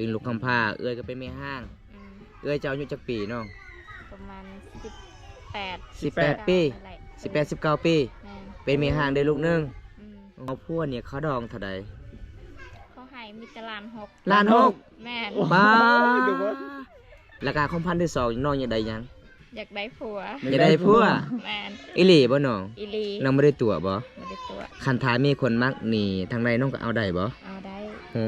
เป็นลูกคำพร้าเอ้ยก็เป็นแม่ห้าง อืมเอ้ยเจ้าอายุจักปีน้อง ประมาณสิบแปดสิบแปดปี สิบแปดสิบเก้าปี แม่นเป็นแม่ห้างได้ลูกหนึงอืมเอาพวกเนี่ยเขาดองเท่าใดเขาให้มีแตลานหกล้านหกแม่น บ้าดูบ่ราคาของพันที่สองน้องอยากได้หยัง อยากได้ผัวอยากได้พวกแม่นอิหลีบ่น้องอีหลีน้องไม่ได้ตัวบ่ไม่ได้ตัว คันท้ายมีคนมักหนีทางใดน้องก็เอาได้บ่เอาได้โอ้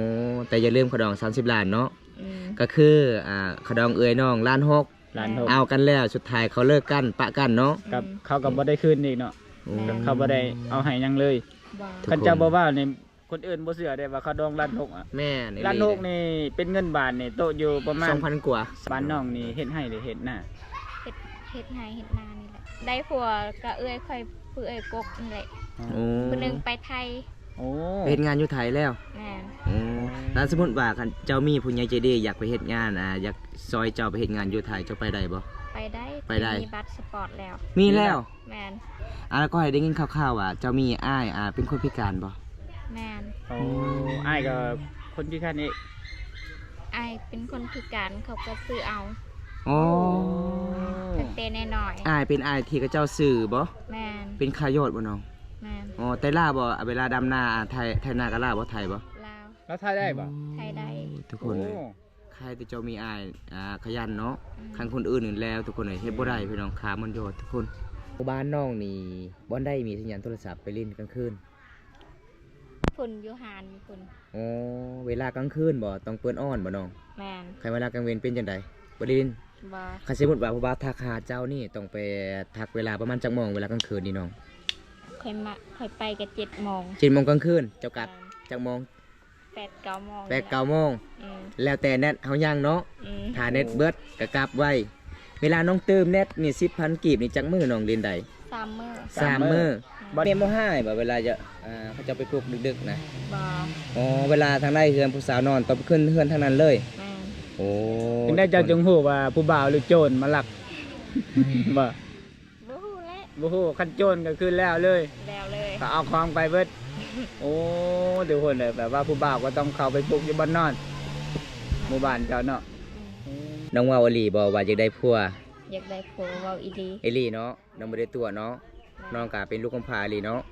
แต่อย่าลืมเขาดอง30ล้านเนาะอืมก็คืออ่าเขาดองเอ้ยน้องล้านหกหลานหกเอากันแล้วสุดท้ายเขาเลิกกันปะกันเนาะกับเขาก็บ่ได้คืนอีกเนาะโอ้อืมเขาบ่ได้เอาให้หยังเลยบ่ทุกคันเจ้าบ่ว่านี่คนอื่นบ่เชื่อได้ว่าเขาดองล้านหกอะแม่นี่ล้านหกนี่เป็นเงินบาทนี่โตะอยู่ประมาณสองพันกว่าบ้านน้องนี่เฮ็ดให้หรือเฮ็ดหน้า เฮ็ดเฮ็ดให้เฮ็ดนานี่แหละ ได้ผัวก็เอื้อยค่อยผู้เอื้อยกกนี่แหละโอ้ผู้หนึงไปไทยโอ้ไปเฮ็ดงานอยู่ไทยแล้วแม่นโอ้แล้วสมมุติว่าคันเจ้ามีผู้ใหญ่ใจดีอยากไปเฮ็ดงานอ่าอยากซอยเจ้าไปเฮ็ดงานอยู่ไทยเจ้าไปได้บ่ ไปได้ไปได้ มีบัตรสปอร์ตแล้ว มีแล้วแม่นอ่าแล้วก็ให้ได้ยินคร่าวๆว่าเจ้ามีอ้ายอ่าเป็นคนพิการบ่ แม่นโอ้อ้ายก็คนพิการนี่ไอายเป็นคนพิการเขาก็ซื้อเอา โอ้ตั้งแต่น้อยอ้ายเป็นอ้ายที่เขาเจ้าซื้อบ่ๆแม่นเป็นขายอดบ่น้องแม่นอ๋อแต่ล่าบ่เวลาดำนาอ่าไทยไทยนาก็ล่าบ่ไทยบ่ลาว แล้วทายได้บ่ไทยได้ทุกคนเลย โอ้ ใครแต่เจ้ามีอายอ่าขยันเนาะอืม คันคนอื่นอื่นแล้ว ทุกคนเลยเฮ็ดบ่ได้พี่น้องขามันโยดทุกคนบ้านน้องนี่บ่ได้มีสัญญาณโทรศัพท์ไปเล่นกลางคืนฝุ่นอยูหานมีฝุ่นอ๋อเวลากลางคืนบ่ต้องเปิ้นอ้อนบ่น้องแม่นใครเวลากลางเวรเป็นจังไดบ่ได้ยิน บอคันสมมุติว่าผู้บ่าวทักหาเจ้านี่ต้องไปทักเวลาประมาณจักโมงเวลากลางคืนนี่น้องค่อยมาค่อยไปกันเจ็ดโมง7โมงกลางคืนเจ้ากลับจักโมงแปดเก้าโมงแปดเก้าโมงอืมแล้วแต่เน็ตเฮาย่างเนาะอืมถ้าเน็ตเบิดก็กลับไว้ เวลาน้องเติมเน็ตนี่10,000กีบนี่จักมื้อน้องเล่นได้สามมือสามมื้อบ่เมมโมห้าแบบเวลาจะอ่าเขาจะไปปลุกดึกๆนะบออ๋อเวลาทางได้เฮือนผู้สาวนอนต้องไปขึ้นเฮือนทางนั้นเลยแม่น โอ้ถึงได้เจ้าจงฮู้ว่าผู้บ่าวหรือโจรมาลักบ่บูฮู้แล้วบ่ฮู้คันโจรก็คือแล้วเลย แล้วเลยก็เอาของไปเบิดโอ้เดี๋ยวคนเลยแบบว่าผู้บ่าวก็ต้องเข้าไปปลุกอยู่บ้านนอนหมู่บ้านเจ้าเนาะอืมน้องว่าวอลีบอกว่าจะได้ผัวอยากได้ผัวเวาอีดีเอลี่เนาะน้องไม่ได้ตัวเนาะน้องกาเป็นลูกกำพร้าอีหลีเนาะอืม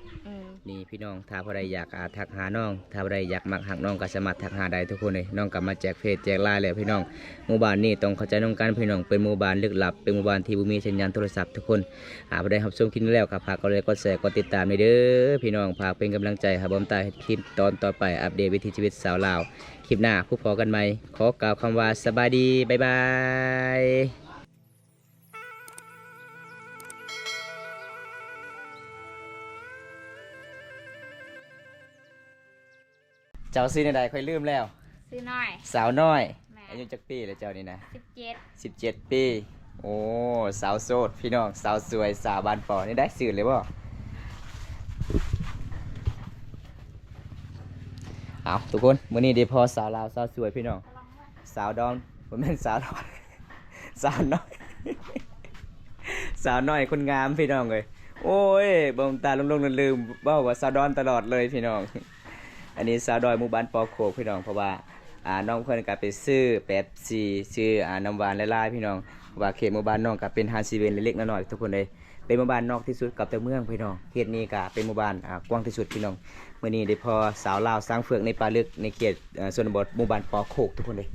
นี่พี่น้องถ้าผู้ใดอยากอาทักหาน้องถ้าผู้ใดอยากมักหักน้องก็สามารถทักหาได้ทุกคนเลยน้องกลับมาแจกเพจแจกไลน์เลยพี่น้องหมู่บ้านนี้ต้องเข้าใจน้องกันพี่น้องเป็นหมู่บ้านลึกลับเป็นหมู่บ้านที่บ่มีสัญญาณโทรศัพท์ทุกคนหาผู้ใดรับชมคลิปนี้แล้วครับฝากกดไลค์กดแชร์กดติดตามด้วยเด้อพี่น้องฝากเป็นกำลังใจให้บอมตาเฮ็ดคลิปตอนต่อไปอัปเดตวิถีชีวิตสาวลาวคลิปหน้าพบพอกันใหม่ขอกล่าวคำว่าสบายดีบ๊ายบาย เจ้าซื้อในใดค่อยลืมแล้ว ซื้อหน่อย สาวน้อย แม่ อายุจักปีแล้วเจ้านี่นะสิบเจ็ดสิบเจ็ดปี โอ้สาวโสดพี่น้องสาวสวยสาวบานปอนี่ได้สื่อเลยบ่เอาทุกคนมื้อนี้ได้พอสาวลาวสาวสวยพี่น้อง สาวดอนผมเป็นสาวดอนสาวน้อย สาวน้อยคนงามพี่น้องเลยโอ้ยเบ่งตาลงๆลืมๆเว้าว่าสาวดอนตลอดเลยพี่น้อง อันนี้สาวดอยหมู่บ้านปอโคกพี่น้องเพราะว่าอ่าน้องเพิ่อนก็ไปซื้อแปดซีซื้ออ่าน้ำหวานละลายพี่น้องว่าเขตหมู่บ้านน้องก็เป็นฮานซีเวนเล็กๆน้อยๆทุกคนเลยเป็นหมู่บ้านนอกที่สุดกับตัวเมืองพี่น้องเขตนี้ก็เป็นหมู่บ้านอ่ากว้างที่สุดพี่น้องเมื้อนี้ได้พอสาวลาวสร้างเฟือกในป่าลึกในเขตอ่าชนบทหมู่บ้านปอโคกทุกคนเลย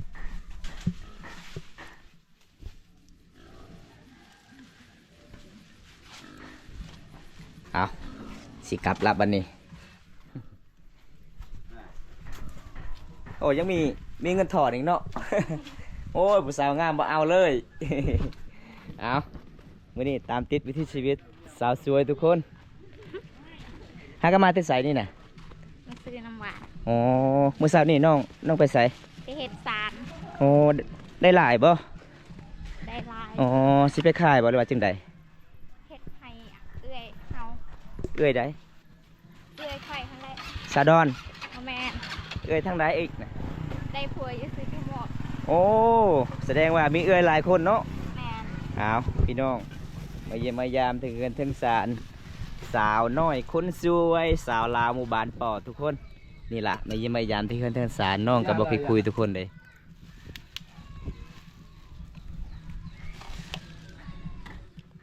เอาสิกลับรับบัดนี้ โอ้ยังมีมีเงินถอนอีกเนาะ โอ้ยผู้สาวงามบ่เอาเลย เอามื้อนี้ตามติดวิถีชีวิตสาวสวยทุกคนหากันมาแต่ไสนี่น่ะมาซื้อน้ำหวานอ๋อมื้อเช้านี่น้องน้องไปไสไปเห็ดสารโอ้ได้หลายบ่ได้ลายอ๋อสิไปขายบ่หรือว่าจังใดเห็ดให้เอื้อยเฮาเอ้ยใดเอื้อยไข่ทั้งได้สาดอนเอาแม่น เอื้อยทั้งหลายอีกนะได้ผัวยู่ซื้อที่หมดโอ้แสดงว่ามีเอื้อยหลายคนเนาะแมนเอาพี่น้องมาเยี่ยมมายามถึงกันถึงสารสาวน้อยคนสวยสาวลาวหมู่บ้านป่อทุกคนนี่ล่ะมาเยี่ยมมายามที่เพื่อนเทิงสารน้องกับบอกคุยทุกคนเลย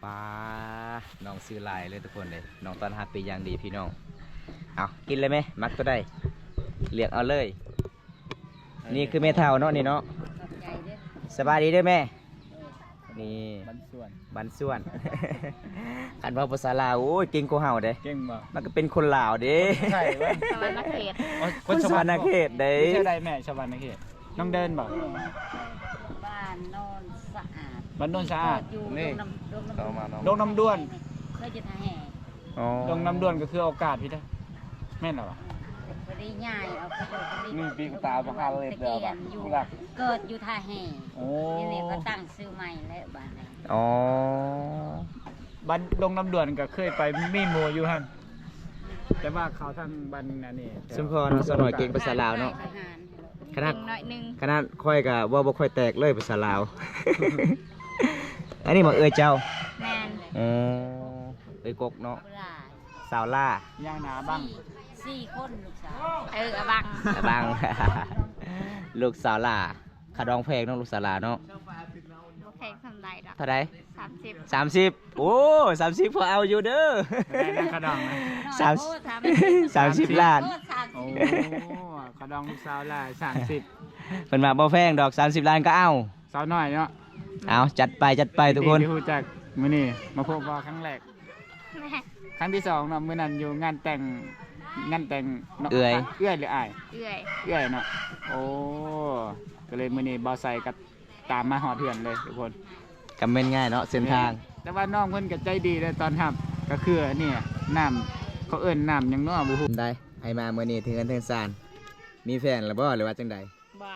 ปลาน้องซื้อลายเลยทุกคนเลยน้องตอนฮับปีย่างดีพี่น้องเอากินเลยไหมมักก็ได้ เลือกเอาเลย นี่คือแม่เท่าเนาะนี่เนาะสบายดีเด้อแม่ นี่บันส่วนบันส่วนขันว่าภาษาลาวโอ้ยเก่งกว่าเฮาเด้เก่งบ่มันก็เป็นคนลาวเด้ใช่เว้ยสวรรค์เขตอ๋อคนสวรรณเขตเด้ไม่ใช่ไรแม่ชาวบ้านนะเขตน้องเดินบ่บ้านโนนสะอาดบ้านโนนสะอาดเกิอยู่นี่ดงน้ำดงน้ำเอามาน้องดงน้ำด้วนเคยจะทาแห่อ๋อดงน้ำด้วนก็คือโอกาสพี่เด้อแม่นเหรอวะ ไปได้ย่ายเอาไปโดดไปได้นี่ปีกตาบ่ฮันเลยตะเด้อเกียบ่ะนอยู่ผู้หลัก เกิดอยู่ท่าแห่โอ้นี่นี่ก็ตั้งซื้อใหม่แล้วบ้านนี้อ๋อบ้านดงน้ำด้วนก็เคยไปมีหมู่อยู่หั่นแต่ว่าเขาทางบ้านอันนี้ซุมพอเนาะสาวน้อยเก่งภาษาลาวเนาะ ทหารขนาดเก่งหน่อยหนึงขนาดค่อยกับว่าบ่ค่อยแตกเลยภาษาลาว อันนี้มาเอ่ยเจ้าแมนอ๋อเอ่ยกกเนาะเวลาสาวล่าย่างหนาบ้าง สี่คนลูกสาวเอออะบังตะบัง ลูกสาวล่าขาดองเพลงเนาะลูกสาวล่าเนาะบ่แพงสำไรดอกเท่าไหร่สามสิบสามสิบโอ้สามสิบพอเอาอยู่เด้อได้นะขะดองนะ สามโอ้สามสามสิบล้านโอ้สามโอ้สิบขะดองลูกสาวละสามสิบเป็นมาบ่แพงดอก30ล้านก็เอาสาวน้อยเนาะเอาจัดไปจัดไปทุกคนที่รู้จักมื้อนี้มาพบว่าครั้งแรก แม่ครั้งที่สองเนาะมื้อนั้นอยู่งานแต่ง งานแต่งนาะเอื่อย เอื้อยหรืออ้าย เอื่อยเอื้อยเนาะ โอ้ ก็เลยมื้อนี้บ่ใส่กับตามมาหอดเถื่อนเลยทุกคนกำเม็นง่ายเนาะเส้นทาง แต่ว่าน้องเพิ่นก็ใจดีเลยตอนทับก็คือเนี่ยน้ำเขาเอิ้นน้ำหยังเนาะบ่ฮู้ได้ให้มามื้อนี้ถึงกันถึงซาน มีแฟนแล้วบ่หรือว่าจังใดบ่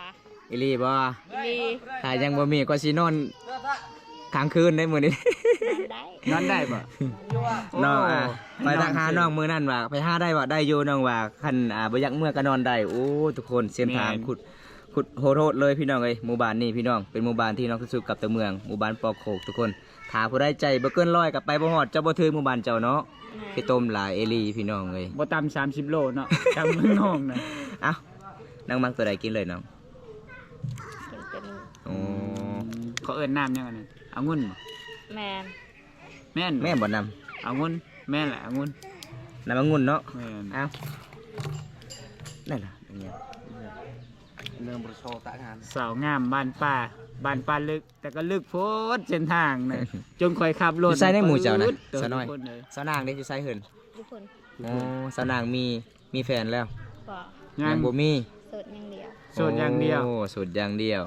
อีหลีบ่ลีถ้ายังบ่มีก็สินอน ค้างคืนได้มื้อนี้ ได้นอนได้บ่น้องอะโไปทักหาน้องมื้อนั้นว่าไปหาได้บ่ได้อยู่น้องว่าคันอ่าบ่อยากเมื่อก็นอนได้โอ้ทุกคนเส้นทางขุดขุดโหดๆเลยพี่น้องเอ้ยหมู่บ้านนี้พี่น้องเป็นหมู่บ้านที่น้องที่สุดกับตัวเมืองหมู่บ้านปอกโขกทุกคนถ้าผู้ใดใจบ่เกินร้อยก็ไปบ่ฮอดเจ้าบ่ถึงหมู่บ้านเจ้าเนาะพี่ต้มหลายเอหลีพี่น้องเอ้ยบ่ต่ำ30โลเนาะจำเมืองน้องนะเอ้านั่งมักตัวใดกินเลยน้องกินเป็นโอ้เขาเอิ้นน้ำหยังอันนั้น องุ่นบ่แมนแม่นแม่บ่นองุ่นแม่นแหละองุ่นำน้ำองุ่นเนาะแม่นเอ้านั่นล่ะอันเนี้ยเริ่มประโชว์ตะงานสาวงามบ้านป่าบ้านป่าลึก แต่ก็ลึกโพดเส้นทางน่ะจนค่อยขับรถอยู่ใส่ในหมู่เจ้านะปื๊ดสาวน้อย ทุกคเลยสาวนางนี่อยู่ไสเหินทุกคนอ๋อสาวนางมีมีแฟนแล้วบ่งายันงบ่มีโสดอย่างเดียว โสดอย่างเดียว โอ้โสดอย่างเดียว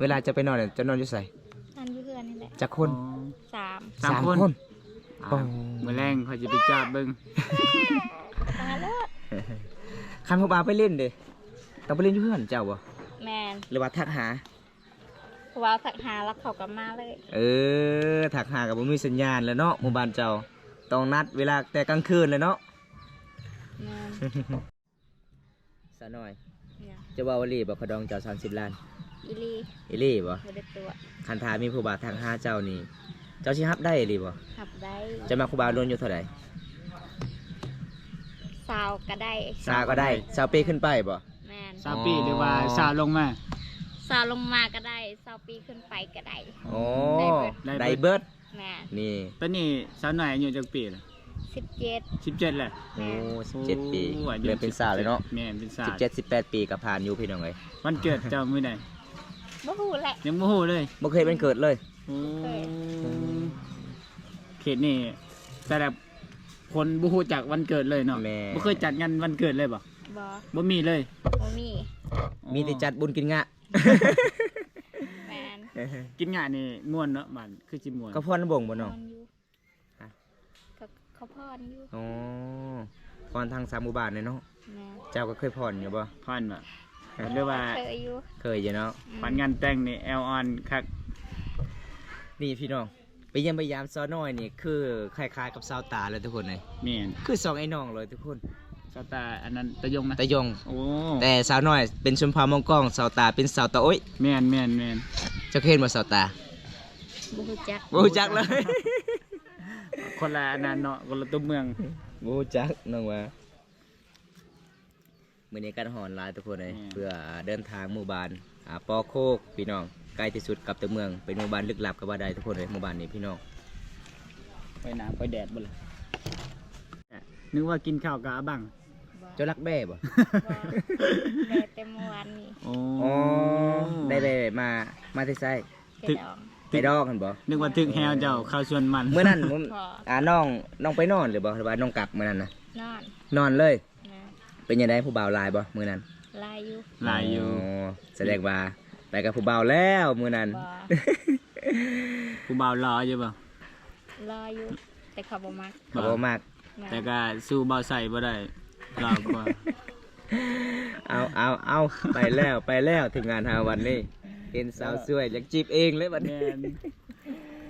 เวลาจะไปนอนเนี่ยจะนอนอยู่ไสนั่น อยู่เพื่อนนี่แหละจักคน สามสามคนคนอ่าโอ้มื้อแรงเขาจะไปจับเบิ่งตาเลิศคันพ่อบ่าวไปเล่นเด้ต้องไปเล่นอยู่เพื่อนเจ้าบ่แมนหรือว่าทักหา เพราะว่าสักหาแล้วเขาก็มาเลย เออถักหากับบ่มีสัญญาณแล้วเนาะหมู่บ้านเจ้าต้องนัดเวลาแต่กลางคืนเลยเนาะแมนสะหน่อย เนี่ยจะว่าว่าลีบ่ขดองเจ้า30ล้าน อีลีอีหลี่บ่บ่ได้ตัวคันถามีผู้บ่าวทางหาเจ้านี่เจ้าสิรับได้อีหลีบ่ขับได้จะมาผู้บ่าวโดนอยู่เท่าใดสาวก็ได้ซาก็ได้ซาวปีขึ้นไปบ่ แมนสาวปีอ๋อหรือว่าสาวลงมา สาวลงมาก็ได้สาวปีขึ้นไปก็ได้ โอ้ได้ได้เบิเบิดดแมนนี่ตอนนี้สาวน้อยอายุจักปีล่ะสิบเจ็ด 17แหละโอ้17ปีโอ้อายุเริ่มเป็นสาวเลยเนาะแม่นเป็นสาว17 18ปีก็ผ่านอยู่พี่น้องเอ้ยวันเกิดเจ้ามื้อใด บ่ฮู้แหละ ยังบ่ฮู้เลยบ่เคยเป็นเกิดเลยโอ้เขตนี่แต่ละคนบ่ฮู้จักวันเกิดเลยเนาะแม่ บ่เคยจัดงานวันเกิดเลยบ่บ่บ่มีเลยบ่มีมีแต่จัดบุญกินงะ แมนกินงานนี่ม่วนเนาะมันคือสิม่วน ก็พ่อนบ่งบ่น้องนอนอยู่ฮะ ก็เขาพรอยู่อ๋อพรทางสามหมู่บ้านเนี่ยเนาะแมนเจ้าก็เคยพรอยู่บ่พอนบ่ หรือว่า เคยอยู่เคยอยู่เนาะอืมวันงานแต่งนี่แอลออนคักนี่พี่น้อง ไปเยี่ยมพยายามซอน้อยนี่คือคล้ายๆกับซาวตาเลยทุกคนเลยแม่นคือสองไอ้น้องเลยทุกคน สตาร์อันนั้นตะยงนะตะยง โอ้แต่สาวน้อยเป็นชมพามองกล้องสาวตาเป็นสาวตาโอ้ยแม่นแม่นแม่นเจ้าเคยเห็นบ่สาวตาบ่ฮู้จักบ่รู้จักเลยคนละอันนั้นเนาะคนละตัวเมืองบ่รู้จักน้องว่า มื้อนี้กันหอนหลายทุกคนเลยอืมเพื่อเดินทางหมู่บ้านอ่าปอโคกพี่น้องใกล้ที่สุดกับตัวเมืองเป็นหมู่บ้านลึกลับกับว่าใดทุกคนเลยหมู่บ้านนี้พี่น้องไปน้ำไปแดดบ่ล่ะนึกว่ากินข้าวกะบังบ่เจ้ารักแบ่บ่บ่ได้เต็มเมื่อวานนี้โอ้อ๋อได้ได้มามาที่ไสเกดองไปดอกกันบ่นึกว่าถึกแฮวเจ้าข้าวชวนมันเมื่อนั้นผมพออ่าน้องน้องไปนอนหรือบ่หรือว่าน้องกลับมื้อนั้นนะนอนนอนเลยนะ เป็นยังไงผู้บ่าวหลายบ่มื้อนั้นลายอยู่หลายอยู่แสดงว่าไปกับผู้บ่าวแล้วมื้อนั้น บ่ผู้บ่าวรออยู่บ่รออยู่ แต่เขาบ่มักเขาบ่มาก นะแต่ก็สู้บ่าวใส่บ่ได้รอกว่าเอาเอาเอาไปแล้วไปแล้วถึงงานหาวันนี้เห็นสาวสวยอยากจีบเองเลยบัดแมนี้น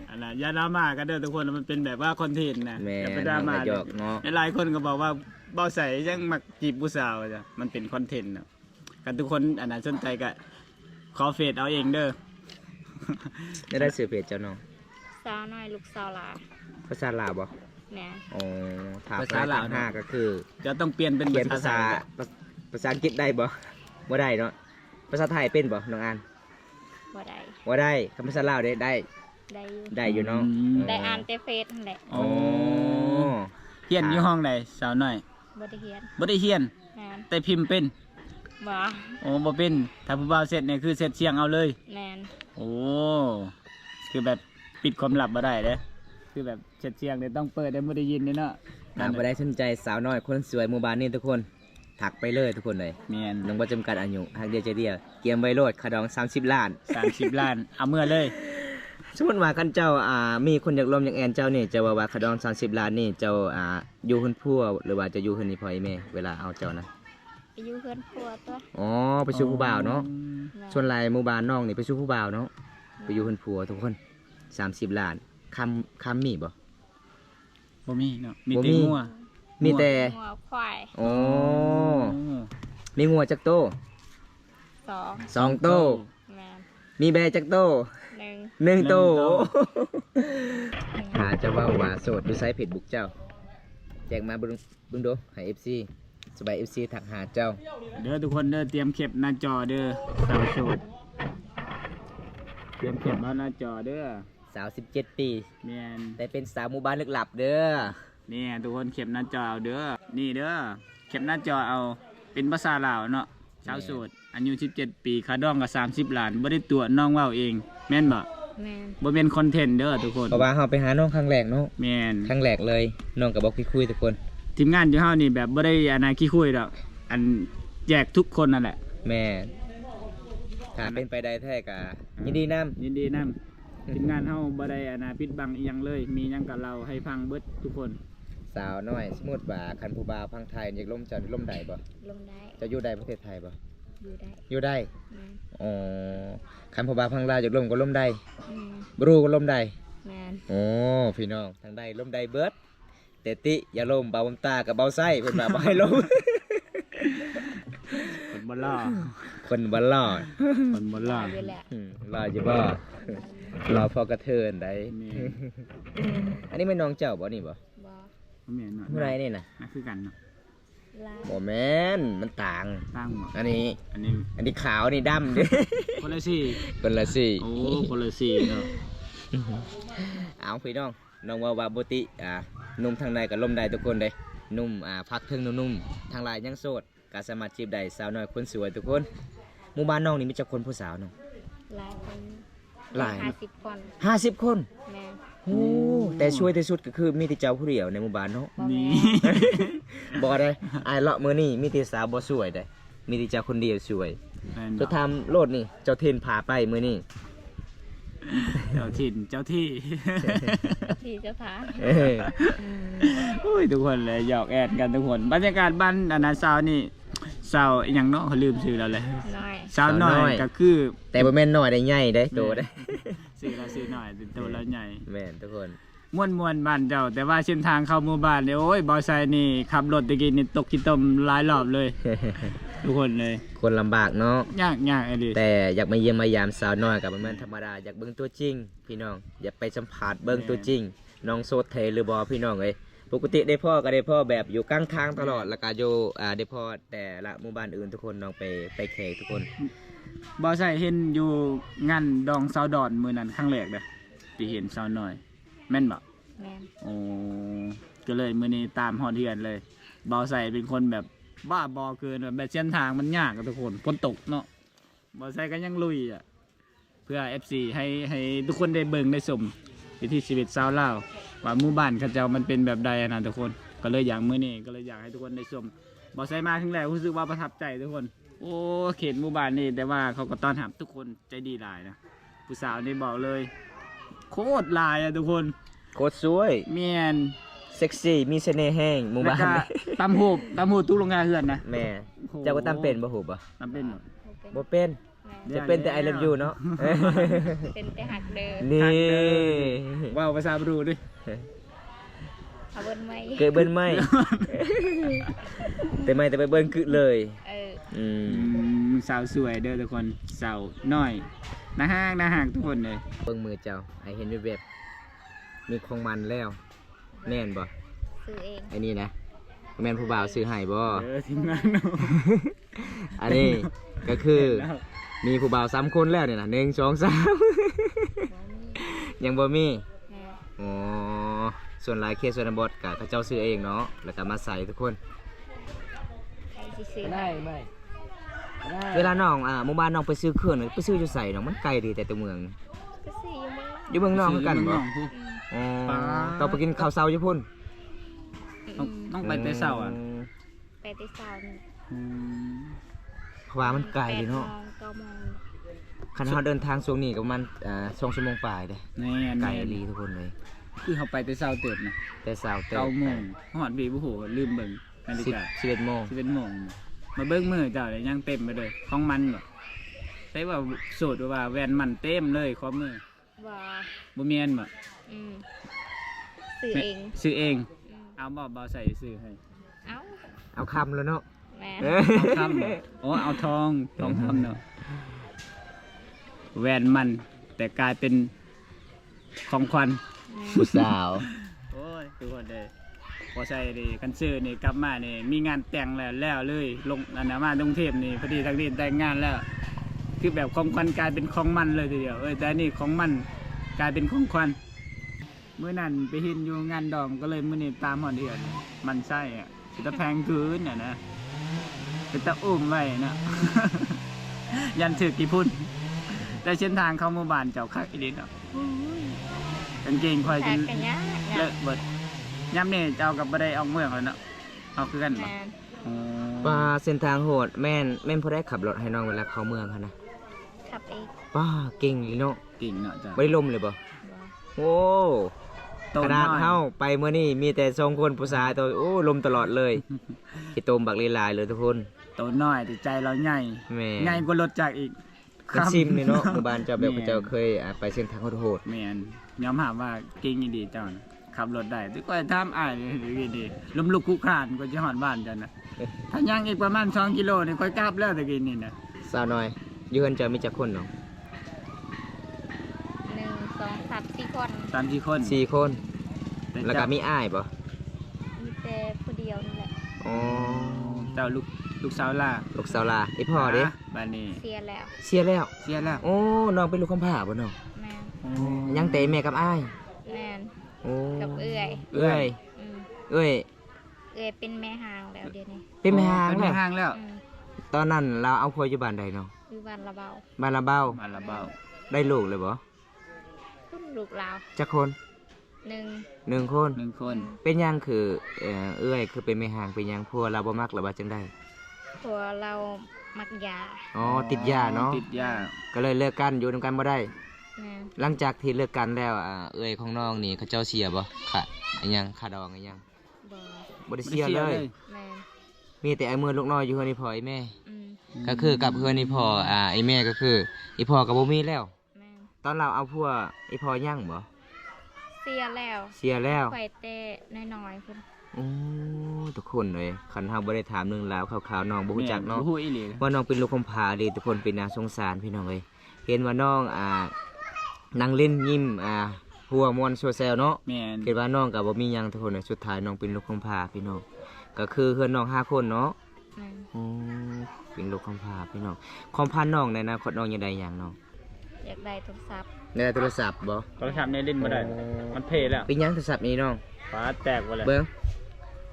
อันนั้นอย่าดราม่ากันเด้อทุกคนมันเป็นแบบว่าคอนเทนต์นะแม่อย่าไปดราม่าหยอกเนาะ หลายคนก็บอกว่า เบาใส่ยังมักจีบผู้สาวจ้ะมันเป็นคอนเทนต์เนาะกันทุกคนอันนั้นสนใจก็ขอเฟซเอาเองเด้อได้ได้สื่อเพจเจ้าน้องสาวน้อยลูกสาวหลาภาษาลาวบ่แหน่อ๋อถามภาษาลาวห้าก็คือจะต้องเปลี่ยนเป็นเขียนภาษาไทยภาภาษาอังกฤษได้บ่บ่ได้เนาะภาษาไทยเป็นบ่น้องอ่านบ่ได้บ่ได้คำภาษาลาวได้ได้ได้อยู่ได้อยู่เนาะมได้อ่านแต่เฟซนั่นแหละโอ้โอ้เฮียนอยู่ห้องใดสาวน้อย บ่ได้เรียนบ่ได้เฮียน แม่นแต่พิมพ์เป็นบ่โอ้บ่เป็นถ้าผู้บ่าวเสร็จเนี่ยคือเสร็จเสียงเอาเลย แม่นโอ้คือแบบปิดความลับมาได้เด้อคือแบบเช็ดเสียงเนี่ยต้องเปิดได้ไม่ได้ยินเนี่ยเนาะถ้าบ่ได้สนใจสาวน้อยคนสวยหมู่บ้านนี้ทุกคนถักไปเลยทุกคนเลยเมียนน้องบ่จำกัดอายุหักเดียวใจเดียวเกียมไว้โลดคาดอง 30 ล้านสามสิบล้านเอาเมื่อเลย สมมติว่าคันเจ้าอ่ามีคนอยากลมอยากแอนเจ้านี่จะว่าว่าคาดอง30ล้านนี่เจ้าอ่าอยู่คนพัวหรือว่าจะอยู่คนนี้พ่อแม่เวลาเอาเจ้านะไปอยู่เพื่อนครัวตัวอ๋อไปสู่ผู้บ่าวเนาะแม่นส่วนหลายหมู่บ้านน้องนี่ไปสู่ผู้บ่าวเนาะไปอยู่คนผัวทุกคน30ล้านคำคำมีบ่บ่มีเนาะมีบ่แต่มีงัวมีแต่งัวควายอ๋อโอ้มีงัวจักโตสองสองโตแม่นมีแบจักโต หนึ่งหนึ่งโตหาจะว่าว่าโสดดูไซส์เพจบุกเจ้า แจกมาเบึงเบึงดูให้ FC สบาย FC ถักหาเจ้า เด้อทุกคนเด้อเตรียมเข็บหน้าจอเด้อสาวโสดเตรียมเข็บเอาหน้าจอเด้อสาว17ปีเมียนแต่เป็นสาวหมู่บ้านลึกลับเด้อนี่ทุกคนเข็บหน้าจอเอาเด้อนี่เด้อเข็บหน้าจอเอาเป็นภาษาลาวเนาะสาวโสดอายุ17 ปีคาดองกับ 30ล้านบ่ได้ตัวน้องเว้าเอง แม่นบ่แม่นบ่เป็นคอนเทนต์เด้อทุกคนเพราะว่าเราไปหาน้องครั้งแรกเนาะแม่นครั้งแรกเลยน้องก็บอกคุยๆทุกคนทีมงานอยู่เฮานี่แบบบ่ได้อันนั้นขี้คุยดอกอันแจกทุกคนนั่นแหละ แม่ถ้าเป็นไปได้แท้กะยินดีนํยินดีนํทีมงานเฮาบ่ได้อันนะปิดบังอีหยังเลย มีหยังกับเราให้ฟังเบิดทุกคน สาวน้อย สมมุติว่าคันผู้บ่าวพังไทยอยากล่มเจ้านี่ล่มได้บ่ลงได้ จะอยู่ได้ประเทศไทยบ่ อยู่ได้อยู่ได้แม่นอ๋อคันผู้บ่าวพังลาวอยากล่มก็ล่มได้อืมบรูก็ล่มได้แม่นโอ้พี่น้องทางใดล่มได้เบิดแต่ติอย่าล่มเบาบำตากับเบาไส้เพิ่นว่าบ่ให้ล่ม คนบ่ล่อคนบ่รอด คนบ่ล่อ อยู่แหละอืมรออยู่บ่รอพอกระเทินได้นี่อันนี้ไม่น้องเจ้าบ่นี่บ่บ่บ่แม่นเนาะผู้ใดนี่น่ะนั่นคือกันเนาะ ลายบ่แม่นมันต่าง ตั้งบ่อันนี้ อันนี้อันนี้ขาวนี่ดำเด้ คนละสีคนละสีโอ้คนละสีเนาะเอาพี่น้องน้องว่าว่าบ่ติอ่าหนุ่มทางใดก็ล่มได้ทุกคนเด้หนุ่มอ่าพักเทิงนุ่มๆทางหลายยังโสดก็สามารถจีบได้สาวน้อยคนสวยทุกคนหมู่บ้านน้องนี่มีจักคนผู้สาวน้องลายคน หลายห้าสิบคนห้าสิบคนแม่นโอ้แต่ช่วยที่สุดก็คือมีแต่เจ้าผู้เดียวในหมู่บ้านเนาะบ่นี่แม่นบ่ได้อายเลาะมื้อนี้มีแต่สาวบ่สวยได้ มีแต่เจ้าคนเดียวสวยแม่นจะเนาะทำโลดนี่ เจ้าเทนพาไปมื้อนี้เจ้าถิ่นเจ้าที่ ที่เจ้าทางเอ้ยโอ้ยทุกคนเลยหยอกแอดกันทุกคน บรรยากาศบ้านอันนั้นสาวนี่ สาวอหย่างเนาะเขาลืมชื่อแล้วเลยน้อยสาวน้อยก็คือแต่บ่แม่นน้อยได้ใหญ่ได้โตได้ชื่อเราชื่อน้อยแต่ตัวเราใหญ่ แม่นทุกคนม่วนม่วนบ้านเจ้า แต่ว่าเส้นทางเข้าหมู่บ้านเนี่ยโอ้ยบอไซค์นี่ขับรถตะกี้นี่ตกขี้ตมหลายรอบเลย ทุกคนเลยคนลำบากเนาะยากยากไอ้ดิแต่อยากมาเยี่ยมมายามสาวน้อยกับมันธรรมดาอยากเบิ่งตัวจริง พี่น้องอยากไปสัมผัสเบิ่งตัวจริงน้องโซดเทหรือบอพี่น้องเอ้ย ปกติได้พ่อก็ได้พ่อแบบอยู่กลางทางตลอดแล้วก็อยู่อ่าได้พ่อแต่ละหมู่บ้านอื่นทุกคนน้องไปไปแขกทุกคนบอไซค์เห็นอยู่งานดองสาวดอนมือนั้นครั้งแรกเด้อที่เห็นสาวน้อย แม่นบ่แแม่นโอ้ก็เลยมื้อนี้ตามฮอดเฮือนเลยเบาใส่เป็นคนแบบบ้าบอเกินแบบแบบเส้นทางมันยากอะทุกคนฝนตกเนาะเบาใส่ก็ยังลุยอะเพื่อ FC ให้ให้ทุกคนได้เบิ่งได้ชมวิถีชีวิตชาวลาว ว่าหมู่บ้านเขาเจ้ามันเป็นแบบใดอะนะทุกคน ก็เลยอยากมื้อนี้ก็เลยอยากให้ทุกคนได้ชมเบาใส่มาครั้งแรกรู้สึกว่าประทับใจทุกคน โอ้เขตหมู่บ้านนี่แต่ว่าเขาก็ต้อนรับทุกคนใจดีหลายนะผู้สาวนี่บอกเลย โคตรหลายอะทุกคนโคตรสวย เมียนเซ็กซี่ มีเสน่ห์แห้งหมู่แล้วบ้านก็นี่ตำหูบตำหูบทุกโรงงานเฮือนนะ แม่เจ้าก็ตามเป็นบ่ฮู้บ่ตำเป็นบ่บ่เป็นบ่เป็นแม่น จะเป็นแต่ I love you เนาะ เป็นแต่หักเดิมนี่ว่าวภาษาบรูด้วยเอาเบิ่นไหมเกิดเบิ้นไหมแต่ไม่แต่ไปเบิ้นกึเลย เอออืมอืมสาวสวยเด้อทุกคนสาวน้อยนะฮางนะฮางทุกคนเลยเบิ้งมือเจ้าไอเห็นแวบๆมีของมันแล้วแม่นบ่ซื้อเองไอ้นี่นะแม่นผู้บ่าวซื้อให้บ่เออทีมงานเนาะอันนี้ก็คือแล้ว มีผู้บ่าวสามคนแล้วเนี่ยนะหนึ่งสองสามบ่มียังบ่มีแม่อ๋อส่วนหลายเคสส่วนบทกับเขาเจ้าซื้อเองเนาะแล้วก็มาใส่ทุกคนใครสิซื้อได้ไหมได้เวลาน้องอ่าหมู่บ้านน้องไปซื้อเครื่องน่ะไปซื้ออยู่ใส่น้องมันไกลดีแต่ตัวเมืองก็ซื้ออยู่เมืองอยู่เมืองนอกคือกันซื้บ่เมืงผู้อืมอ๋อป๊าต้องไปกินข้าวเช้าอยู่พุ่นต้องต้องไปแต่เช้าอะมไปแต่เช้านี่อืม เพราะว่ามันไกลดีเนาะแปดโมงเก้าโมงคันเราเดินทางช่วงนี้ก็ประมาณอ่าสองชั่วโมงปลายเด้แนี่อันไกลนี้ลีทุกคนเลย คือเขาไปแต่เช้าเติบนะแต่สาวเต้เก้าโมงหอดวีบุโหลืมเบิ่งนาฬิสิบกาสิบเอ็ดโมงสิบเอ็ดโมงมาเบิ้งมือเจ้าเลยยังเต็มไปเลยของมันบ่ใช่ว่าสูตรว่าแวนมันเต็มเลยข้อมือว่าบ่เมียนบ่อืมซื้อเอง ซื้อเองอืมเอาบ่บ่ใส่ซื้อให้ เอ้า เอาคำแล้วเนาะ แม่เอ้ยเอาคำบ่โอ้เอาทองทองคำเนาะแวนมัน แต่กลายเป็นของขวัญแม่ผู้สาว โอ้ยทุกคนเลยพอใส่ดิกันซื้อนี่กลับมานี่มีงานแต่งแล้วแล้วเลยลงอันนามาตรงเทพนี่พอดีทางนี้แต่งงานแล้ว คือแบบของขวัญกลายเป็นของมันเลยทีเดียวเอ้ยแต่อันนี่ของมันกลายเป็นของขวัญเมื่อนั้นไปเห็นอยู่งานดองก็เลยมื่อนี้ตามหอดเดือนมันใช่อะคือตะแพงคืนน่ะนะ เป็นตะอุ้มไว้นะยันถือกี่พุ่น แต่เส้นทางเข้าหมู่บ้านเจ้าคักอีดินเนาะกางเกงควายจแท็นกกันยากเลอะเบิดย้ำนี่เจ้ากับบ่ได้ออกเมืองแล้วเนาะเอาคือกันบ่แม่นอ๋อป้าเส้นทางโหดแม่นแม่นพอได้ขับรถให้น้องเวลาเข้าเมืองค่ะนะขับเองป้าเก่งเลยเนาะเก่งเนาะจ้ะไม่ได้ลมเลยบ่บ่โอ้โตขนาดอยเฮาไปเมื่อนี้มีแต่สองคนผู้ชายตัวโอ้ลมตลอดเลยขี้โตมบักลีลายเลยทุกคน โตน้อยแต่ใจเราใหญ่แม่ใหญ่กว่ารถจักรอีกเป็นซิมนี่เนาะหมู่บ้านเจ้าแบบแม่นเจ้าเคยอ่าไปเส้นทางโหดแมนยอมหาว่าเก่งอีดีเจ้านะขับรถได้ทุกคนทำอ้ายดีดีล้มลุกคุกคลานก็จะหอดบ้านจันนะถ้าย่างอีกประมาณ2กิโลนี่ค่อยกลับแล้วตะกี้นี่นะๆสาวน้อยอยู่เพิ่นเจ้ามีจักคนเนาะหนึ่งสองสามสี่คนตามที่คนสี่คน แต่แล้วก็เจ้ามีอ้ายบ่มีแต่ผู้เดียวนี่แหละอ๋อ เจ้าลูก ลูกสาวล่าลูกสาวลาอีพ่อเด้ะบ้านนี้เสียแล้วเสียแล้ว เสียแล้วโอ้น้องเป็นลูกกำพร้าบ่น้องแม่นยังแต่แม่กับอ้ายแม่นโอ้กับเอื้อยเอ้ยอืมเอ้ยเอื้อยเป็นแม่หางแล้วเดี๋ยวนี้เป็นแม่หางเป็นแล้แม่วห้างแล้ว อืมตอนนั้นเราเอาพัวอยู่บ้านใดเนาะอยู่บ้านละเบาบ้านละเบ้ามาละเบาได้ลูกเลยบ่คุณลูกลาวจักคนหนึ่งหนึ่งคน หนึ่งคน เป็นหยังคือเอ่อเอ้ยคือเป็นแม่หางเป็นหยังพัวเราบ่มักหรือว่าจังได ผัวเรามักยาอ๋อติดยาเนาะติดยาก็เลยเลิกกันอยู่นํกันบ่ได้ แม่นหลังจากที่เลิกกันแล้วอ่าเอ้ยของน้องนี่เขาเจ้าเสียบ่ค่ะอันยังค่าดองอันยังบ่บ่ได้เสียเลย แม่นมีแต่ไอ้มือลูกน้อยอยู่เฮือนอีพ่อไอ้แม่ อืมก็คือกับเฮือนอีพ่ออ่าไอ้แม่ก็คืออีพ่อก็บ่มีแล้ว แม่นตอนเราเอาพัวอีพ่อยังบ่เสียแล้วเสียแล้วไข่เต้น้อยๆคุณ โอ้ทุกคนเลยคันเฮาบ่ได้ถามเรื่องราวข่าวๆน้องบ่รู้จักเนาะบ่ฮู้อีหลีว่าน้องเป็นลูกคมพาดีทุกคนเป็นน่าสงสารพี่น้องเอ้ยเห็นว่าน้องอ่านั่งเล่นยิ้มอ่าหัวมวนโซเซลเนาะแม่นคิดว่าน้องก็บ่มีหยังทุกคนน่ะสุดท้ายน้องเป็นลูกคมพาพี่น้องก็คือเพื่อนน้องห้าคนเนาะแม่นอืมเป็นลูกคมพาพี่น้องคอมพันน้องในอนาคตน้องยังได้หยังน้องอยากได้โทรศัพท์ในโทรศัพท์บ่โทรศัพท์เนี่ยเล่นบ่ได้มันเพลแล้วเป็นหยังโทรศัพท์นี้น้องฟ้าแตกหมดเลยเบิ่ง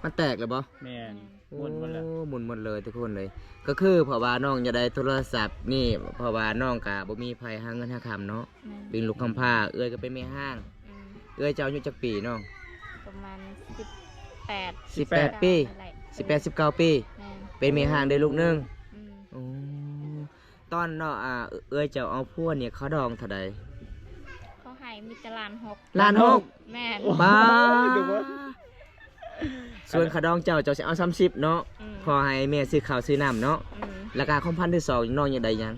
มันแตกแล้วบ่แม่นโอ้หมุนหมดแล้วหมุนหมดเลยทุกคนเลย ก็คือเพราะว่าน้องจะได้โทรศัพท์นี่เพราะว่าน้องกะบ่มีไผหาเงินหาคำเนาะแม่นเป็นลูกคำพร้าเอื้อยก็เป็นแม่ห้างอืมเอื้อยเจ้าอายุจักปีน้อง ประมาณสิบแปด18ปีอะไร18 19ปีแม่นเป็นแม่ห้างได้ลูกหนึงอืมโอ้ตอนเนาะอ่าเอื้อยเจ้าเอาพวกเนี่ยเขาดองเท่าใดเขาให้มีแตลานหกล้านหกแม่นบ้าดูบ่ ส่วนขาดองเจ้าเจ้าจะเอา30เนาะอืมพอให้แม่ซื้อข้าวซื้อน้ำเนาะอืมราคาของพันที่สองน้องยังได้หยัง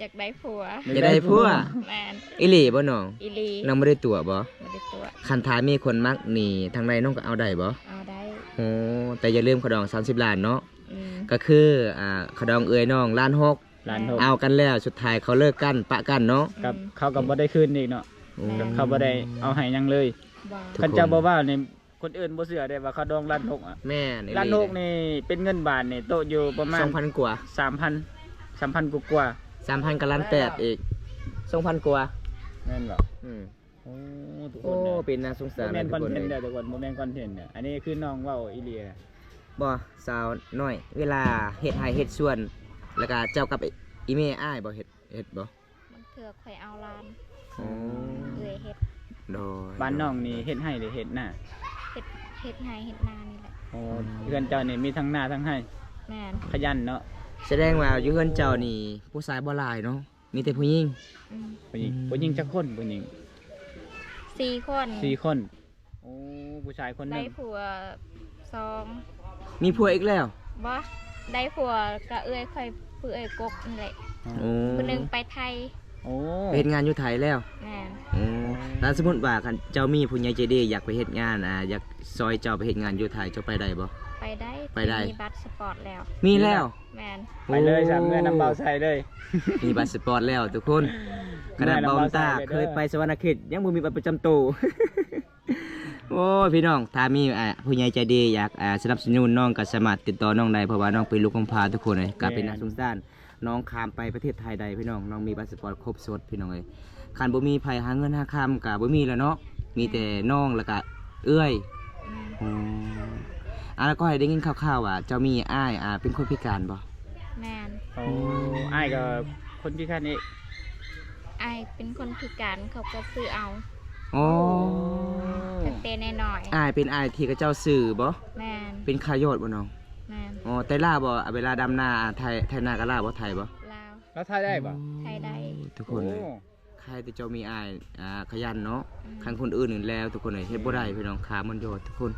อยากได้ผัวจะได้พวกแม่นอิหลีบ่น้องอีหลีน้องไม่ได้ตัวบ่ไม่ได้ตัว คันท้ายมีคนมักนี่ทางในน้องก็เอาได้บ่เอาได้โอ้แต่อย่าลืมขดอง30ล้านเนาะอืมก็คืออ่าขดองเอ้ยน้องล้านหกล้านหกเอากันแล้วสุดท้ายเขาเลิกกันปะกันเนาะกับเขาก็บ่ได้คืนอีกเนาะโอ้ เขาบ่ได้เอาให้หยังเลยบ่ทุกคันเจ้าบ่ว่านี่ คนอื่นบ่เชื่อได้ว่าเขาดองล้านหกอะแม่นล้านหกนี่เป็นเงินบาทนี่โตะอยู่ประมาณสองพันกว่า3,000 3,000กว่ากว่าสามพันกับล้านแปดอีกสองพันกว่าแม่นบ่อืมโอ้ทุกคโอ้นเนี่ยเป็นน่าสงสาบ่รแม่นทุคอกนคนเทนต์เลเด้อยทุกคนบ่แม่นคอนเทนต์เนี่ยอันนี้คือน้องเว้าอีหลีนะบ่สาวน้อย เวลาเฮ็ดให้เฮ็ดส่วน แล้วก็เจ้ากับอีเมอ้ายบ่เฮ็ดเฮ็ดบ่มันเถื่อข่อยเอาลานอ๋อเอื้อยเฮ็ดโดยบ้านน้องนี่เฮ็ดให้หรือเฮ็ดหน้า เฮ็ดเฮ็ดให้เฮ็ดนานี่แหละโอ้เพื่อนเจ้านี่มีทั้งหน้าทั้งให้ แม่นขยันเนาะแสดงว่าอยู่เฮือนเจ้านี่ ผู้ชายบ่หลายเนาะมีแต่ผู้หญิง อืมผู้หญิงอืม ผู้หญิงจักคนผู้หญิงสี่คนสี่คนโอ้ผู้ชายคนหได้นึงผัวสองมีผัวอีกแล้วบ่ได้ผัวก็เอื้อยค่อยผู้เอื้อยกกนี่แหละโอ้ผู้หนึงไปไทย โอ้ไปเฮ็ดงานอยู่ไทยแล้วแม่นโอ้แล้วสมมุติว่าคันเจ้ามีผู้ใหญ่ใจดีอยากไปเฮ็ดงานอ่าอยากซอยเจ้าไปเฮ็ดงานอยู่ไทยเจ้าไปได้บ่ ไปได้ไปได้ มีบัตรสปอร์ตแล้ว มีแล้ว แม่นไปเลยสามเมื่อน้ำเบาใส่เลย มีบัตรสปอร์ตแล้วทุกคนขนาดบอมตาเมื่อน้ำเบาใส่เลยเด้อเคยไปสวรรณเขตยังบ่มีบัตรประจำตัว โอ้ยพี่น้องถ้ามีอ่าผู้ใหญ่ใจดีอยากอ่าสนับสนุนน้องก็สามารถติดต่อน้องได้เพราะว่าน้องเป็นลูกกำพร้าทุกคนเลยก็เป็นนักสงสาร น้องข้ามไปประเทศไทยใดพี่น้องน้องมีบัตรสปอร์ตครบสดพี่น้องเลยคันบ่มีไผหาเงินหาคำก็บ่มีแล้วเนาะมีแต่น้องแล้วก็เอื้อยอืมอ๋ออะแล้วก็ให้ได้ยินคร่าวๆว่าเจ้ามีอ้ายอ่าเป็นคนพิการบ่แม่นโอ้อ้ายก็คนพิการนี่ไอายเป็นคนพิการเขาก็ซื้อเอาโอ้ตั้งแต่น้อยอ้ายเป็นอ้ายที่กระเจ้าสื่อบ่ๆแม่นเป็นขายอดบ่น้อง แม่นอ๋อแต่ล่าบ่อะเวลาดำนาอะไทยไทยนาก็ล่าบ่ไทยบ่ลาว แล้วทายได้ปะไทยได้ ทุกคนเลย โอ้ ใครแต่เจ้ามีอ้ายอ่าขยันเนาะอืม คันคนอื่นนี่แล้ว ทุกคนเลยเฮ็ดบ่ได้พี่น้องขามันโยดทุกคน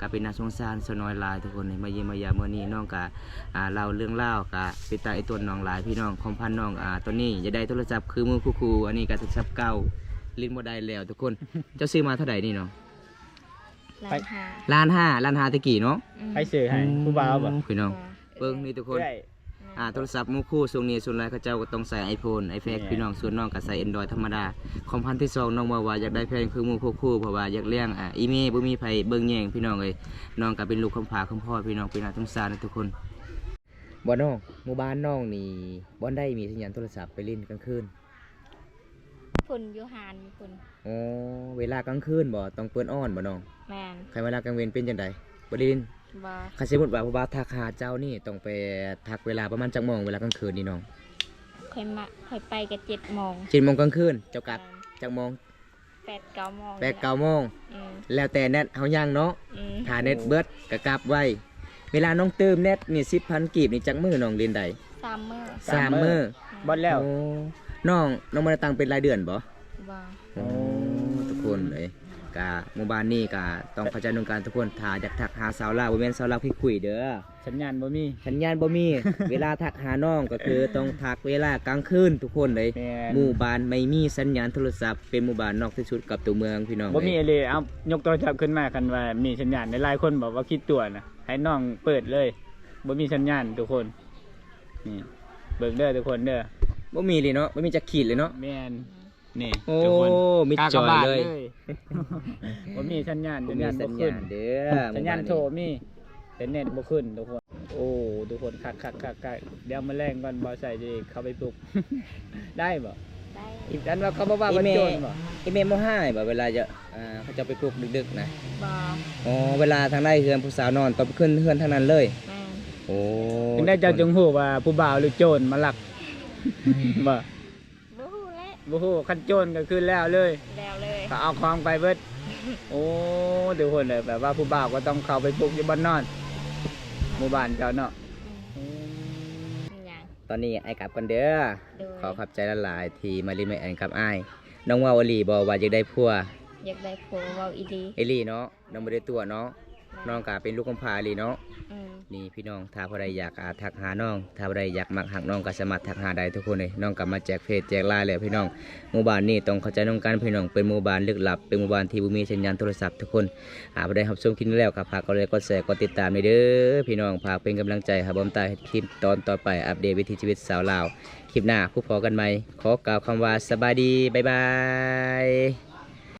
ก็เป็นน่าสงสารสน้อยหลาย ทุกคนเลยมาเยี่ยมมายามมื้อนี้น้องก็อ่าเล่าเรื่องเล่าวก็ไปตาไอ้ตัวน้องหลายพี่น้องของพันน้องอ่าตัวนี้จะได้โทรศัพท์คือมือคู่ๆอันนี้ก็โทรศัพท์เก่าลิ้นบ่ได้แล้ว ทุกคน เจ้าซื้อมาเท่าไหร่นี่เนาะ ลานหาล้านห้าล้านห้าตะกี้เนาะอืมให้ซื้อให้ผู้บ่าวปะพี่น้องว่าเบิ่งนี่ทุกคนเอ้ยอ่าโทรศัพท์มือคู่ส่วนนี้ส่วนไรเขาเจ้าก็ต้องใส่ iPhone iPad แม่พี่น้องส่วนน้องก็ใส่ Android ธรรมดาคอมพันที่สองน้องว่าว่าอยากได้แพงคือมือคู่คู่เพราะว่าอยากเลี้ยงอ่าอีเมลบ่มีไผเบิ่งแย่งพี่น้องเอ้ยน้องก็เป็นลูกคำพาคำพ่อพี่น้องเป็นอาสงสารนะทุกคนบ่น้องหมู่บ้านน้องนี่บ่ได้มีสัญญาณโทรศัพท์ไปเล่นกลางคืน ฝุ่นอยู่หานอยู่ฝุ่นอ๋อเวลากลางคืนบ่ต้องเปิ้นอ้อนบ่น้องแม่นใครเวลากลางเวรเป็นจังไดบ่ได้เล่นบ่คันสมมุติว่าผู้บ่าวทักหาเจ้านี่ต้องไปทักเวลาประมาณจักโมงเวลากลางคืนนี่น้องค่อยมาค่อยไปกันเจ็ดโมง7โมงกลางคืนเจ้ากลับจักโมงแปดเก้าโมงแปดเก้าโมงอืมแล้วแต่เน็ตเฮาย่างเนาะอืมถ้าเน็ตเบิดก็กลับไว้เวลาน้องเติมเน็ตนี่สิบพันกีบนี่จักมือน้องเรียนใดสามมื้อสามมือบอลแล้วโอ้ น้องน้องมาได้ตังเป็นรายเดือนบ่บ่โอ้ทุกคนเลยกะหมู่บ้านนี้กะต้องเข้าใจตรงกันทุกคนถ้าอยากทักหาสาวลาวบ่แม่นสาวลาวคุยคุยๆเด้อสัญญาณบ่มีสัญญาณบ่มี เวลาทักหาน้องก็คือต้องทักเวลากลางคืนทุกคนเลยแม่น หมู่บ้านไม่มีสัญญาณโทรศัพท์เป็นหมู่บ้านนอกที่สุดกับตัวเมืองพี่น้องบ่มีเอ้ยอะไรเอายกโทรศัพท์ขึ้นมาคันว่ามีสัญญาณในหลายคนบอกว่าคิดตัวนะให้น้องเปิดเลยบ่มีสัญญาณทุกคนนี่เบิ่งเด้อทุกคนเด้อ บ่มีเลยเนาะบ่มีจักขีดเลยเนาะ แม่นนี่โอ้ทุกคนมิดจอยเลยบ่มีสัญญาณบ่สัญมีญาณสับ่ญขึ้นญาณเด้อสัญญาณโทรมีแต่เน็ตบ่ขึ้นทุกคน โอ้ทุกคนคักคักคักคักเดี๋ยวมาแรงก่อนบ่ใส่จะเข้าไปปลุก ได้บ่ได้อีกอันว่าเขาบอกว่ามันโจรบ่อีเมลโมห้าบ่เวลาจะอ่าเขาจะไปปลุกดึกๆนะ บออ๋อเวลาทางได้เฮือนผู้สาวนอนตอนขึ้นเฮือนทางนั้นเลย แม่นโอ้ถึงได้เจ้าจงฮู้ว่าผู้บ่าวหรือโจรมาลัก บ่บูฮู้แล้วบ่ฮู้คันโจรก็คือแล้วเลยแล้วเลยก็เอาของไปเบิดโอ้ทุกคนเลยแบบว่าผู้บ่าวก็ต้องเข้าไปปลุกอยู่บ้านนอนหมู่บ้านเจ้าเนาะอืมอย่างตอนนี้ไอ้กลับกันเด้อโดยขอขอบใจละลายๆที่มาเลินแม่แอนกับอ้ายน้องว่าวลีบอกว่าอยากได้ผัวอยากได้ผัวเว้าอีดีเอลี่เนาะน้องบ่ได้ตัวเนาะ น้องกาเป็นลูกกำพร้าอีหลีเนาะอืมนี่พี่น้องถ้าผู้ใดอยากอาทักหาน้องถ้าผู้ใดอยากมักหักน้องก็สามารถทักหาได้ทุกคนเลยน้องกลับมาแจกเพจแจกไลน์เลยพี่น้องหมู่บ้านนี้ต้องเข้าใจน้องกันพี่น้องเป็นหมู่บ้านลึกลับเป็นหมู่บ้านที่บ่มีสัญญาณโทรศัพท์ทุกคนหาผู้ใดรับชมคลิปนี้แล้วก็ฝากกดไลค์กดแชร์กดติดตามด้วยเด้อพี่น้องฝากเป็นกำลังใจให้บอมตาเฮ็ดคลิปตอนต่อไปอัปเดตวิถีชีวิตสาวลาวคลิปหน้าพบพอกันใหม่ขอกล่าวคำว่าสบายดีบ๊ายบาย